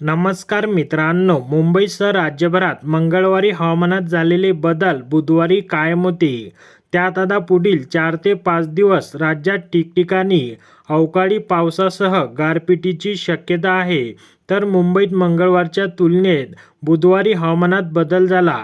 नमस्कार मित्रांनो मुंबईसह राज्यभरात मंगळवारी हवामानात झालेले बदल बुधवारी कायम होते. त्यात आता पुढील चार ते पाच दिवस राज्यात ठिकठिकाणी अवकाळी पावसासह गारपिटीची शक्यता आहे. तर मुंबईत मंगळवारच्या तुलनेत बुधवारी हवामानात बदल झाला.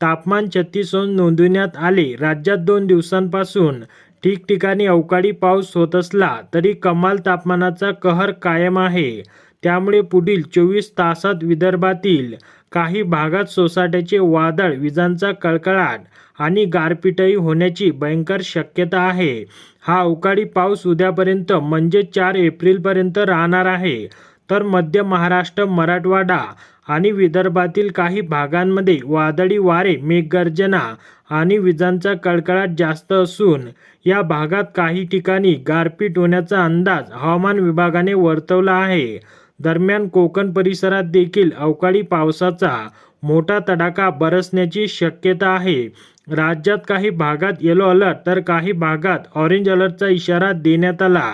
तापमान छत्तीस नोंदवण्यात नोंदविण्यात आले. राज्यात दोन दिवसांपासून ठिकठिकाणी अवकाळी पाऊस होत असला तरी कमाल तापमानाचा कहर कायम आहे. त्यामुळे पुढील चोवीस तासात विदर्भातील काही भागात सोसाट्याचे वादळ विजांचा कडकडाट आणि गारपीटही होण्याची भयंकर शक्यता आहे. हा अवकाळी पाऊस उद्यापर्यंत म्हणजे चार एप्रिलपर्यंत राहणार आहे. तर मध्य महाराष्ट्र मराठवाडा आणि विदर्भातील काही भागांमध्ये वादळी वारे मेघगर्जना आणि विजांचा कडकडाट जास्त असून या भागात काही ठिकाणी गारपीट होण्याचा अंदाज हवामान विभागाने वर्तवला आहे. दरम्यान कोकण परिसरात देखील अवकाळी पावसाचा मोठा तडाखा बरसण्याची शक्यता आहे. राज्यात काही भागात येलो अलर्ट तर काही भागात ऑरेंज अलर्टचा इशारा देण्यात आला.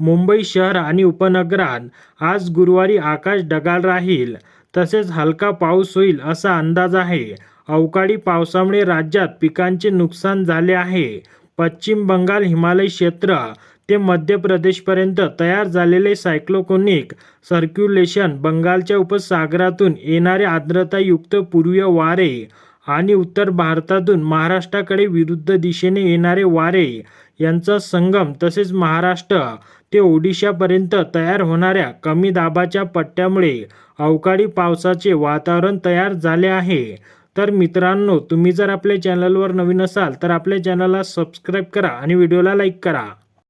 मुंबई शहर आणि उपनगरात आज गुरुवारी आकाश ढगाळ राहील. तसेच हलका पाऊस होईल असा अंदाज आहे. अवकाळी पावसामुळे राज्यात पिकांचे नुकसान झाले आहे. पश्चिम बंगाल हिमालय क्षेत्र ते मध्य प्रदेशपर्यंत तयार झालेले सायक्लोकोनिक सर्क्युलेशन बंगालच्या उपसागरातून येणारे आर्द्रतायुक्त पूर्वीय वारे आणि उत्तर भारतातून महाराष्ट्राकडे विरुद्ध दिशेने येणारे वारे यांचा संगम तसेच महाराष्ट्र ते ओडिशापर्यंत तयार होणाऱ्या कमी दाबाच्या पट्ट्यामुळे अवकाळी पावसाचे वातावरण तयार झाले आहे. तर मित्रांनो तुम्ही जर आपल्या चॅनलवर नवीन असाल तर आपल्या चॅनलला सबस्क्राईब करा आणि व्हिडिओला लाईक करा.